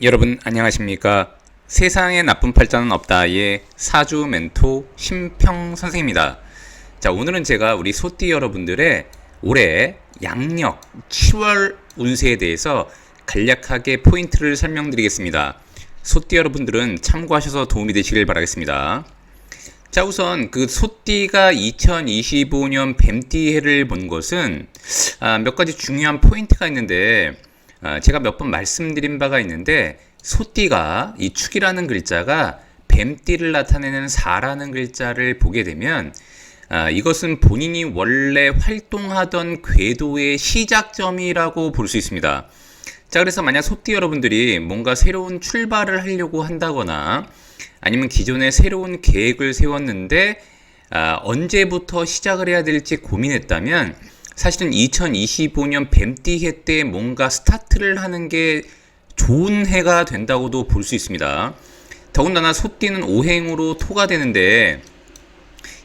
여러분 안녕하십니까? 세상에 나쁜 팔자는 없다의 사주 멘토 심평 선생입니다. 자, 오늘은 제가 우리 소띠 여러분들의 올해 양력 7월 운세에 대해서 간략하게 포인트를 설명드리겠습니다. 소띠 여러분들은 참고하셔서 도움이 되시길 바라겠습니다. 자, 우선 그 소띠가 2025년 뱀띠 해를 본 것은 아, 몇 가지 중요한 포인트가 있는데 아, 제가 몇 번 말씀드린 바가 있는데 소띠가 이 축이라는 글자가 뱀띠를 나타내는 사라는 글자를 보게 되면 아, 이것은 본인이 원래 활동하던 궤도의 시작점이라고 볼 수 있습니다. 자, 그래서 만약 소띠 여러분들이 뭔가 새로운 출발을 하려고 한다거나 아니면 기존에 새로운 계획을 세웠는데 아, 언제부터 시작을 해야 될지 고민했다면 사실은 2025년 뱀띠 해 때 뭔가 스타트를 하는 게 좋은 해가 된다고도 볼 수 있습니다. 더군다나 소띠는 오행으로 토가 되는데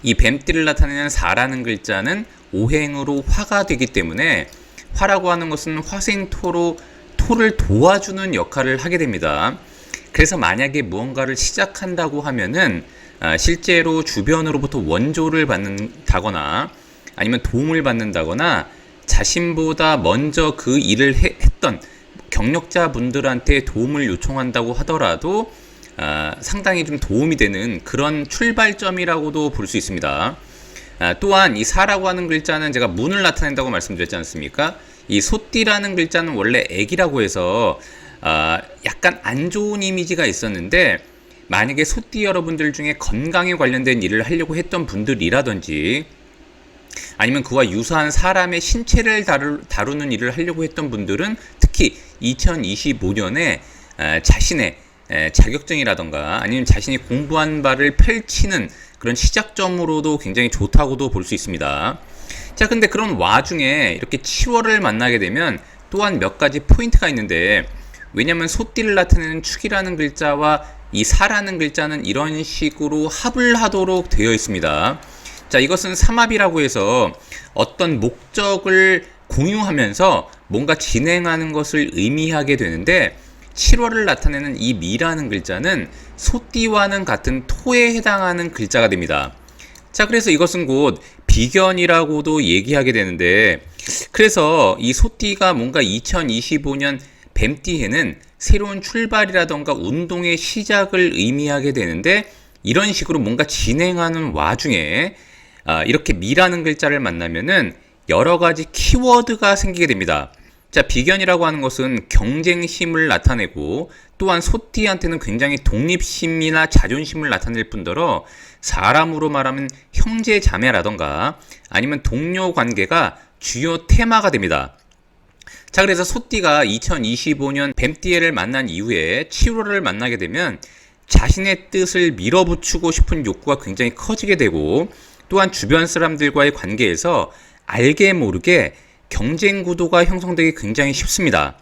이 뱀띠를 나타내는 사라는 글자는 오행으로 화가 되기 때문에 화라고 하는 것은 화생토로 토를 도와주는 역할을 하게 됩니다. 그래서 만약에 무언가를 시작한다고 하면은 아, 실제로 주변으로부터 원조를 받는다거나 아니면 도움을 받는다거나 자신보다 먼저 그 일을 해- 했던 경력자 분들한테 도움을 요청한다고 하더라도 아, 상당히 좀 도움이 되는 그런 출발점이라고도 볼 수 있습니다. 아, 또한 이 사라고 하는 글자는 제가 문을 나타낸다고 말씀드렸지 않습니까? 이 소띠라는 글자는 원래 액이라고 해서 아, 약간 안 좋은 이미지가 있었는데 만약에 소띠 여러분들 중에 건강에 관련된 일을 하려고 했던 분들이라든지 아니면 그와 유사한 사람의 신체를 다루, 다루는 일을 하려고 했던 분들은 특히 2025년에 자신의 에, 자격증이라던가 아니면 자신이 공부한 바를 펼치는 그런 시작점으로도 굉장히 좋다고도 볼 수 있습니다. 자, 근데 그런 와중에 이렇게 7월을 만나게 되면 또한 몇 가지 포인트가 있는데 왜냐면 소띠를 나타내는 축이라는 글자와 이 사라는 글자는 이런 식으로 합을 하도록 되어 있습니다. 자, 이것은 삼합이라고 해서 어떤 목적을 공유하면서 뭔가 진행하는 것을 의미하게 되는데 7월을 나타내는 이 미라는 글자는 소띠와는 같은 토에 해당하는 글자가 됩니다. 자, 그래서 이것은 곧 비견이라고도 얘기하게 되는데, 그래서 이 소띠가 뭔가 2025년 뱀띠에는 새로운 출발이라던가 운동의 시작을 의미하게 되는데, 이런 식으로 뭔가 진행하는 와중에, 아, 이렇게 미라는 글자를 만나면은 여러 가지 키워드가 생기게 됩니다. 자, 비견이라고 하는 것은 경쟁심을 나타내고 또한 소띠한테는 굉장히 독립심이나 자존심을 나타낼 뿐더러 사람으로 말하면 형제 자매라던가 아니면 동료 관계가 주요 테마가 됩니다. 자, 그래서 소띠가 2025년 뱀띠해를 만난 이후에 7월을 만나게 되면 자신의 뜻을 밀어붙이고 싶은 욕구가 굉장히 커지게 되고 또한 주변 사람들과의 관계에서 알게 모르게 경쟁 구도가 형성되기 굉장히 쉽습니다.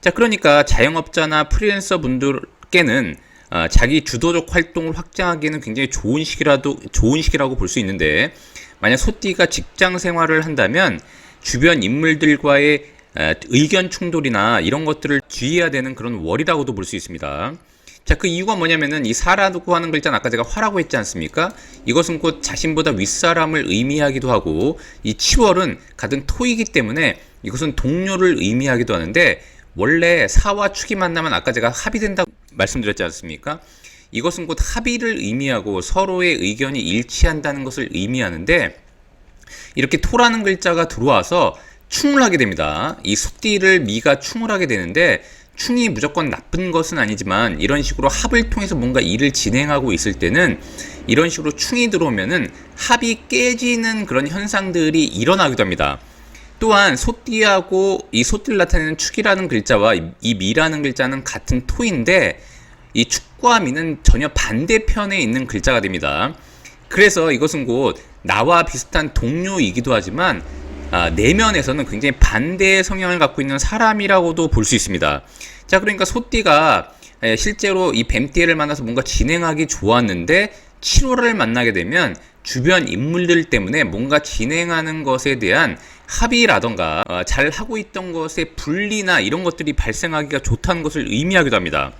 자, 그러니까 자영업자나 프리랜서 분들께는 어, 자기 주도적 활동을 확장하기에는 굉장히 좋은 시기라도 좋은 시기라고 볼 수 있는데 만약 소띠가 직장 생활을 한다면 주변 인물들과의 에, 의견 충돌이나 이런 것들을 주의해야 되는 그런 월이라고도 볼 수 있습니다. 자, 그 이유가 뭐냐면은 이 사라고 하는 글자는 아까 제가 화라고 했지 않습니까? 이것은 곧 자신보다 윗사람을 의미하기도 하고 이 7월은 같은 토이기 때문에 이것은 동료를 의미하기도 하는데 원래 사와 축이 만나면 아까 제가 합의된다고 말씀드렸지 않습니까? 이것은 곧 합의를 의미하고 서로의 의견이 일치한다는 것을 의미하는데 이렇게 토라는 글자가 들어와서 충을 하게 됩니다. 이 소띠를 미가 충을 하게 되는데 충이 무조건 나쁜 것은 아니지만 이런 식으로 합을 통해서 뭔가 일을 진행하고 있을 때는 이런 식으로 충이 들어오면은 합이 깨지는 그런 현상들이 일어나기도 합니다. 또한 소띠하고 이 소띠를 나타내는 축이라는 글자와 이- 이 미라는 글자는 같은 토인데 이 축과 미는 전혀 반대편에 있는 글자가 됩니다. 그래서 이것은 곧 나와 비슷한 동료이기도 하지만 아, 내면에서는 굉장히 반대의 성향을 갖고 있는 사람이라고도 볼 수 있습니다. 자, 그러니까 소띠가 에, 실제로 이 뱀띠를 만나서 뭔가 진행하기 좋았는데 7월을 만나게 되면 주변 인물들 때문에 뭔가 진행하는 것에 대한 합의라던가 어, 잘 하고 있던 것의 분리나 이런 것들이 발생하기가 좋다는 것을 의미하기도 합니다.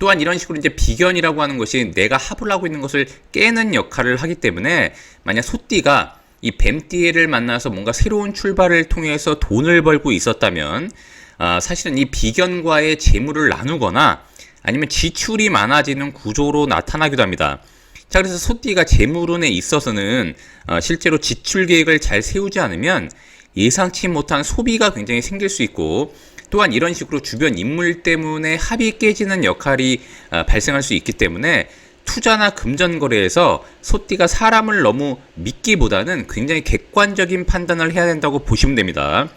또한 이런 식으로 이제 비견이라고 하는 것이 내가 합을 하고 있는 것을 깨는 역할을 하기 때문에 만약 소띠가 이 뱀띠를 만나서 뭔가 새로운 출발을 통해서 돈을 벌고 있었다면 아, 사실은 이 비견과의 재물을 나누거나 아니면 지출이 많아지는 구조로 나타나기도 합니다. 자, 그래서 소띠가 재물운에 있어서는 어, 실제로 지출 계획을 잘 세우지 않으면 예상치 못한 소비가 굉장히 생길 수 있고 또한 이런 식으로 주변 인물 때문에 합이 깨지는 역할이 어, 발생할 수 있기 때문에 투자나 금전 거래에서 소띠가 사람을 너무 믿기보다는 굉장히 객관적인 판단을 해야 된다고 보시면 됩니다.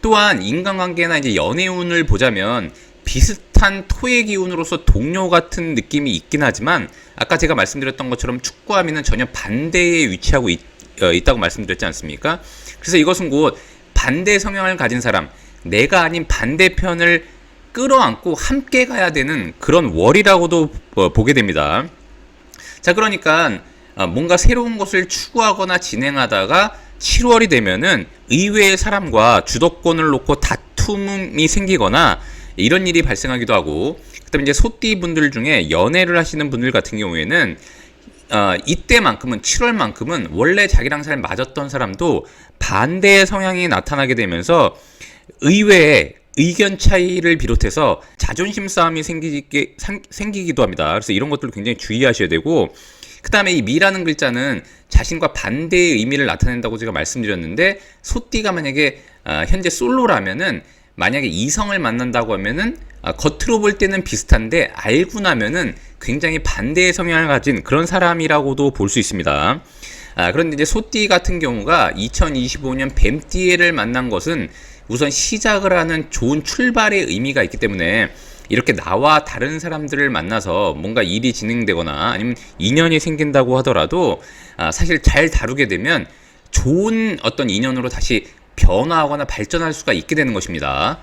또한 인간관계나 이제 연애운을 보자면 비슷한 토의 기운으로서 동료 같은 느낌이 있긴 하지만 아까 제가 말씀드렸던 것처럼 축구하면은 전혀 반대에 위치하고 있, 어, 있다고 말씀드렸지 않습니까? 그래서 이것은 곧 반대 성향을 가진 사람, 내가 아닌 반대편을 끌어안고 함께 가야 되는 그런 월이라고도 어, 보게 됩니다. 자, 그러니까 어, 뭔가 새로운 것을 추구하거나 진행하다가 7월이 되면은 의외의 사람과 주도권을 놓고 다툼이 생기거나 이런 일이 발생하기도 하고 그다음에 이제 소띠 분들 중에 연애를 하시는 분들 같은 경우에는 어, 이때만큼은 7월만큼은 원래 자기랑 잘 맞았던 사람도 반대의 성향이 나타나게 되면서 의외의 의견 차이를 비롯해서 자존심 싸움이 생기게, 상, 생기기도 합니다. 그래서 이런 것들을 굉장히 주의하셔야 되고, 그 다음에 이 미라는 글자는 자신과 반대의 의미를 나타낸다고 제가 말씀드렸는데, 소띠가 만약에 아, 현재 솔로라면은 만약에 이성을 만난다고 하면은 아, 겉으로 볼 때는 비슷한데 알고 나면은 굉장히 반대의 성향을 가진 그런 사람이라고도 볼 수 있습니다. 아, 그런데 이제 소띠 같은 경우가 2025년 뱀띠를 만난 것은 우선 시작을 하는 좋은 출발의 의미가 있기 때문에 이렇게 나와 다른 사람들을 만나서 뭔가 일이 진행되거나 아니면 인연이 생긴다고 하더라도 아, 사실 잘 다루게 되면 좋은 어떤 인연으로 다시 변화하거나 발전할 수가 있게 되는 것입니다.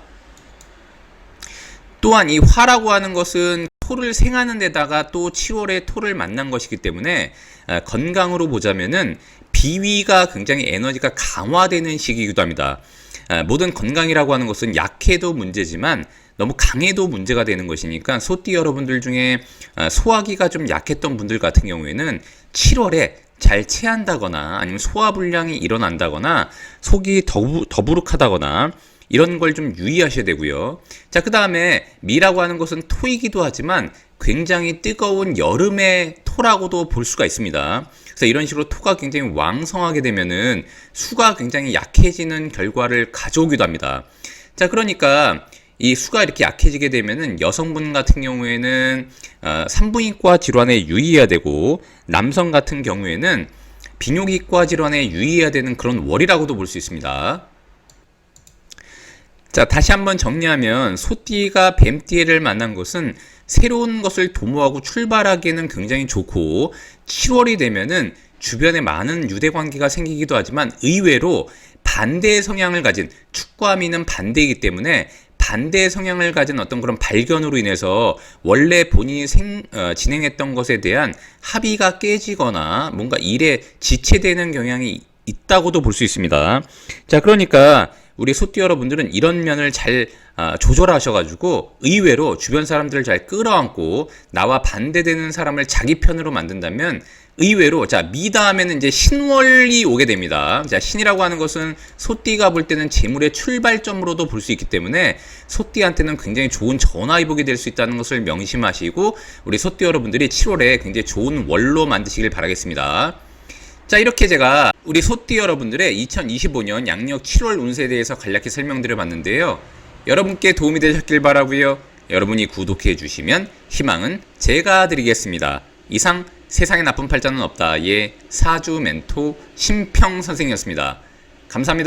또한 이 화라고 하는 것은 토를 생하는 데다가 또 7월에 토를 만난 것이기 때문에 아, 건강으로 보자면은 비위가 굉장히 에너지가 강화되는 시기이기도 합니다. 아, 모든 건강이라고 하는 것은 약해도 문제지만 너무 강해도 문제가 되는 것이니까 소띠 여러분들 중에 아, 소화기가 좀 약했던 분들 같은 경우에는 7월에 잘 체한다거나 아니면 소화불량이 일어난다거나 속이 더부, 더부룩하다거나 이런 걸 좀 유의하셔야 되고요. 자, 그 다음에 미라고 하는 것은 토이기도 하지만 굉장히 뜨거운 여름의 토라고도 볼 수가 있습니다. 그래서 이런 식으로 토가 굉장히 왕성하게 되면은 수가 굉장히 약해지는 결과를 가져오기도 합니다. 자, 그러니까 이 수가 이렇게 약해지게 되면은 여성분 같은 경우에는 어, 산부인과 질환에 유의해야 되고 남성 같은 경우에는 비뇨기과 질환에 유의해야 되는 그런 월이라고도 볼 수 있습니다. 자, 다시 한번 정리하면 소띠가 뱀띠를 만난 것은 새로운 것을 도모하고 출발하기에는 굉장히 좋고 7월이 되면은 주변에 많은 유대 관계가 생기기도 하지만 의외로 반대의 성향을 가진 축과 미는 반대이기 때문에 반대의 성향을 가진 어떤 그런 발견으로 인해서 원래 본인이 생, 어, 진행했던 것에 대한 합의가 깨지거나 뭔가 일에 지체되는 경향이 있다고도 볼 수 있습니다. 자, 그러니까 우리 소띠 여러분들은 이런 면을 잘 아, 조절하셔가지고 의외로 주변 사람들을 잘 끌어안고 나와 반대되는 사람을 자기 편으로 만든다면 의외로 자 미다음에는 이제 신월이 오게 됩니다. 자 신이라고 하는 것은 소띠가 볼 때는 재물의 출발점으로도 볼 수 있기 때문에 소띠한테는 굉장히 좋은 전화위복이 될 수 있다는 것을 명심하시고 우리 소띠 여러분들이 7월에 굉장히 좋은 월로 만드시길 바라겠습니다. 자 이렇게 제가 우리 소띠 여러분들의 2025년 양력 7월 운세에 대해서 간략히 설명드려 봤는데요. 여러분께 도움이 되셨길 바라고요. 여러분이 구독해 주시면 희망은 제가 드리겠습니다. 이상 세상에 나쁜 팔자는 없다의 사주 멘토 심평 선생이었습니다. 감사합니다.